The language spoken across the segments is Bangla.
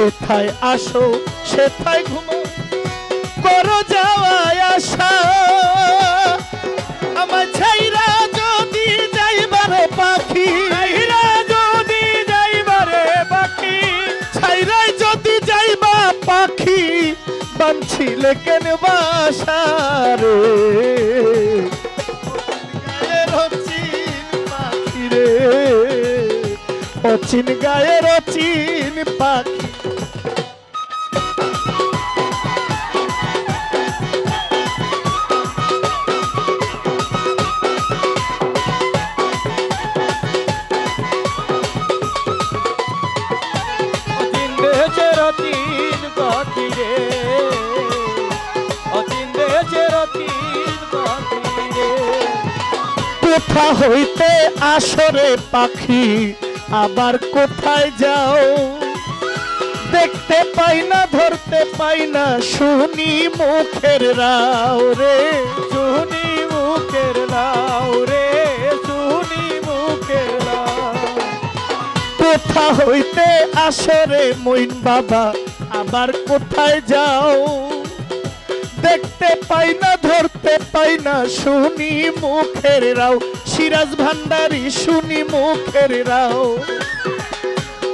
সেথায় আসো, সেথায় ঘুমো। করো যাওয়ায় আসা আমার ছাইরা যদি যাইবারে পাখি, ছাইরা যদি যাইবারে পাখি, ছাইরাই যদি যাইবা পাখি বানছিলে কেন বাসারে? অচিন গায়ের অচিন পাখি রে। অচিন কোথা হইতে আসরে পাখি? আবার কোথায় যাও? দেখতে পাই না ধরতে পাই না শুনি মুখের রাও রে। শুনি মুখের লাউ রে শুনি মুখের লাউ কোথা হইতে আসরে মইন বাবা? আবার কোথায় যাও? দেখতে পাই না, ধরতে পাই না, শুনি মুখের রাও। সিরাজ ভান্ডারি, শুনি মুখের রাও।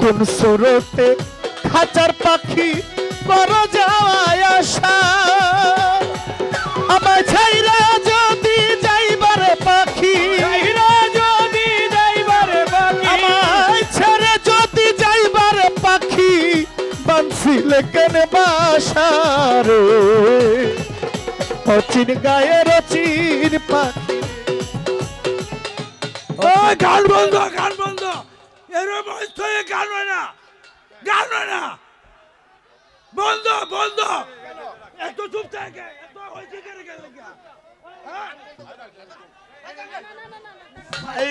কোন সুরতে খাঁচার পাখি করো যাওয়ায় আসা কেন বাসারে। অচিন গায়ের অচিন পাখি। ওই গান বন্ধ গান বন্ধ। এরম বয়স হয়ে গান না। গান না। বন্ধ বন্ধ। এত চুপ থাকে এত হয়েছে কেন কেন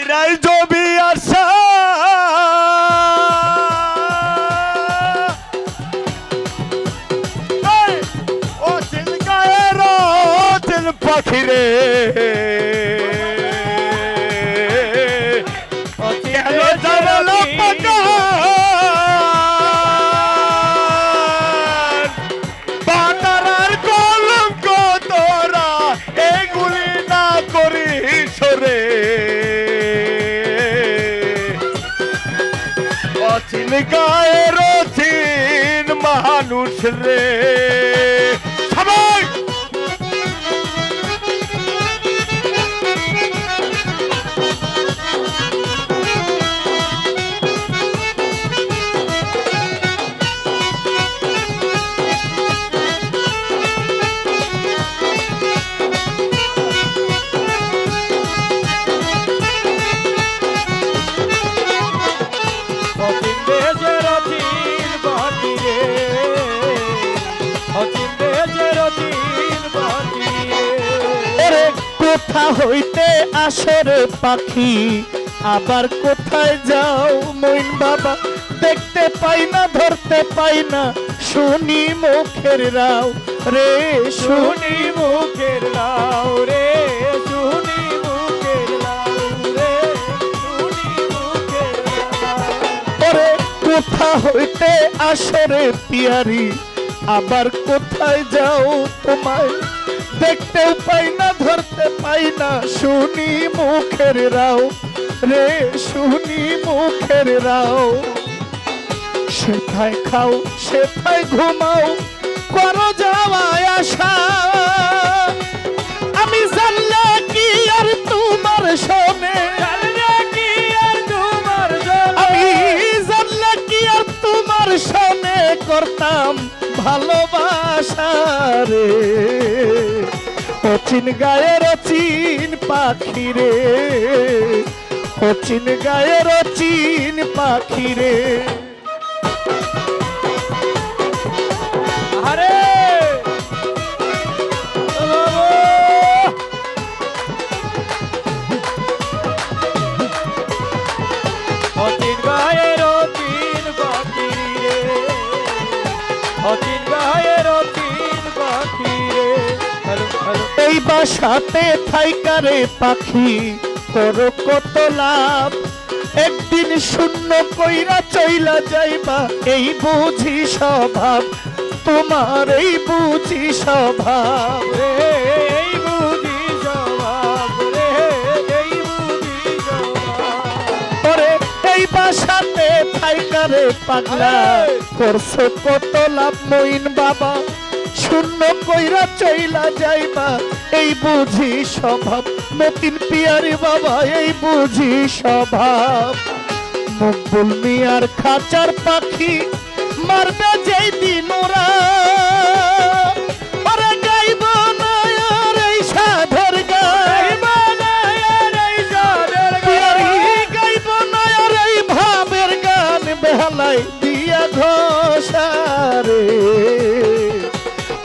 রাই জবি আসা অচিন পাখি রে কেন জানালো পাকান? কলঙ্ক তোরা এগুলি না করিস রে। অচিন গায়ের অচিন মানুষ রে। কোথা হইতে আসরে পাখি। আবার কোথায় যাও মইন বাবা? দেখতে পাই না, ধরতে পাই না। শুনি মুখের রাও রে, শুনি মুখের লাউ রে রে কোথা হইতে আসরে পিয়ারি? আবার কোথায় যাও তোমায় দেখতেও পাই না ধরতে পাই না। শুনি মুখের রাও রে শুনি মুখের রাও। সেথায় খাও সেথায় ঘুমাও করো যাওয়ায় আসা আমি জানলে কি আর তোমার শোনে? আমি জানলে কি আর তোমার সামনে করতাম ভালোবাসা রে অচিন গায়ের অচিন পাখি রে অচিন গায়ের অচিন পাখি রে আরে এই বাসাতে থাইকারে পাখি তোর কত লাভ। একদিন শূন্য কইরা চইলা যাইবা এই বুঝি স্বভাব তোমার এই বুঝি স্বভাব। এই বুঝি স্বভাব এই বুঝি স্বভাব। এই বাসাতে থাইকারে পাগলা করছ কত লাভ মইন বাবা। শূন্য কইরা চইলা যাইবা এই বুঝি স্বভাব। মতিন পিয়ারি বাবা এই বুঝি স্বভাব। মকবুল মিয়ার খাঁচার পাখি মারবে যেই দিন ওরা। দিয়া ঘোষারে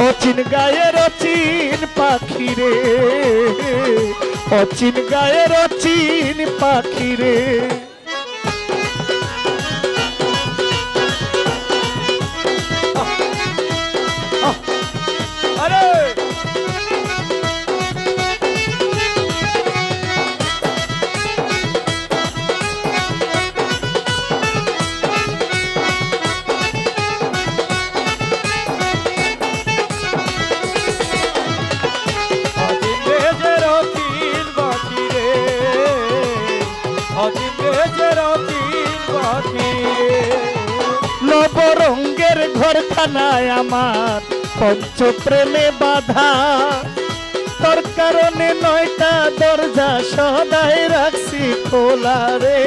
অচিন গায়ের অচিন রে অচিন গায়ের অচিন পাখি রে ঘরখানায় আমার পঞ্চপ্রেমে বাধা। তোর কারণে নয়টা দরজা সদাই রাখছি খোলা রে।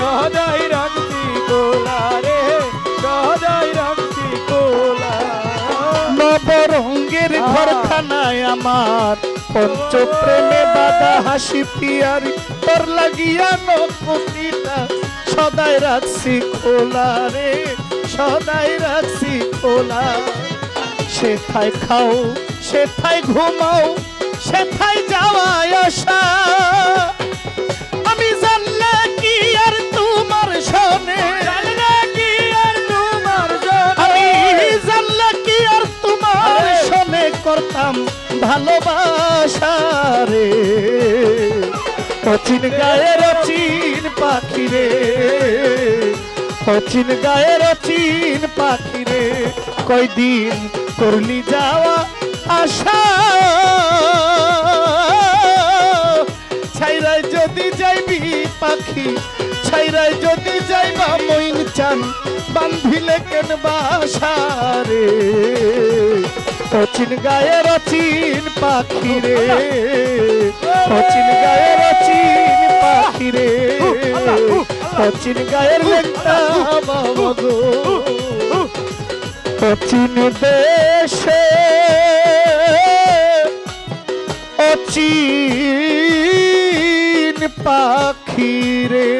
সদাই রাখছি কোলা রে সদাই রাখছি কোলা নবরঙ্গের ঘরখানায় আমার পঞ্চপ্রেমে বাধা হাসি পিয়ারি তোর লাগিয়া নকুতিটা সদাই রাখছি খোলা রে। সদাই রাখছি খোলা সেথায় খাও সেথায় ঘুমাও সেথায় যাওয়া আসা আমি জানলে কি আর তোমার শোনে। জানলে কি আর তোমার আমি জানলে কি আর। তোমার শোনে করতাম ভালোবাসা রে। অচিন গায়ের অচিন পাখি রে। অচিন গায়ের অচিন পাখি রে কয়দিন করলি যাওয়া আশা। ছাইরাই যদি যাইবি পাখি, ছাইরাই যদি যাইবা মইন চান, বান্ধিলে কেন বাসা রে অচিন গায়ের অচিন পাখি রে অচিন গায়ের অচিন পাখি রে অচিন গায়ের লেখা বাবু। পচিন দেশে অচিন পাখি রে